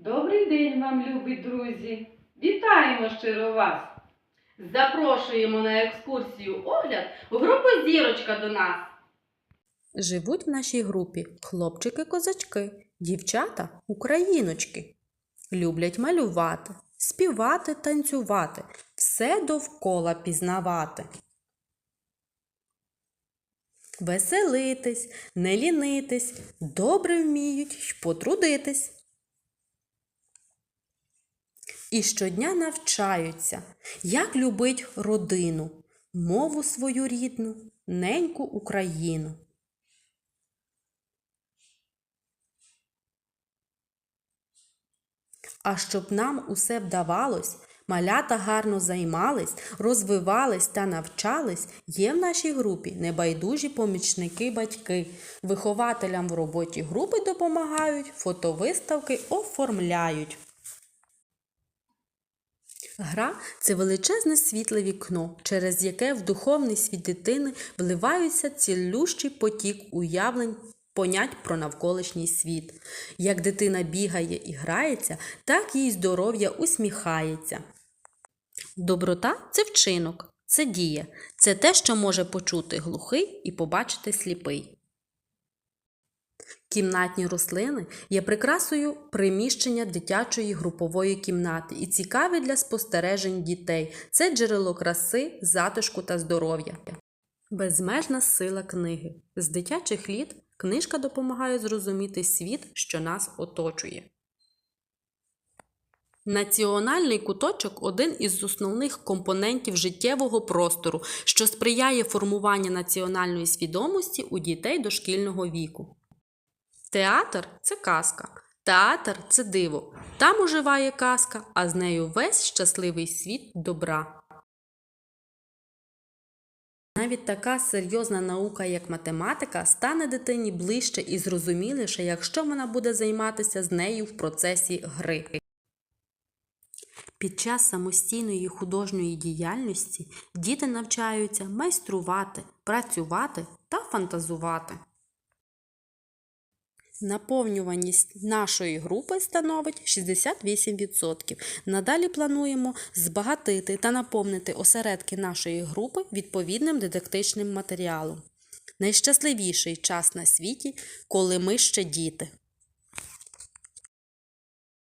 Добрий день вам, любі друзі! Вітаємо щиро вас! Запрошуємо на екскурсію огляд групу Зірочка до нас. Живуть в нашій групі хлопчики-козачки, дівчата україночки. Люблять малювати, співати, танцювати, все довкола пізнавати. Веселитись, не лінитись, добре вміють й потрудитись. І щодня навчаються, як любить родину, мову свою рідну, неньку Україну. А щоб нам усе вдавалось, малята гарно займались, розвивались та навчались, є в нашій групі небайдужі помічники-батьки. Вихователям в роботі групи допомагають, фотовиставки оформляють. Гра це величезне світле вікно, через яке в духовний світ дитини вливаються цілющий потік уявлень, понять про навколишній світ. Як дитина бігає і грається, так їй здоров'я усміхається. Доброта це вчинок, це дія, це те, що може почути глухий і побачити сліпий. Кімнатні рослини є прикрасою приміщення дитячої групової кімнати і цікаві для спостережень дітей. Це джерело краси, затишку та здоров'я. Безмежна сила книги. З дитячих літ книжка допомагає зрозуміти світ, що нас оточує. Національний куточок один із основних компонентів життєвого простору, що сприяє формуванню національної свідомості у дітей дошкільного віку. Театр це казка, театр це диво. Там оживає казка, а з нею весь щасливий світ добра. Навіть така серйозна наука, як математика, стане дитині ближче і зрозуміліше, якщо вона буде займатися з нею в процесі гри. Під час самостійної художньої діяльності діти навчаються майструвати, працювати та фантазувати. Наповнюваність нашої групи становить 68%. Надалі плануємо збагатити та наповнити осередки нашої групи відповідним дидактичним матеріалом. Найщасливіший час на світі, коли ми ще діти.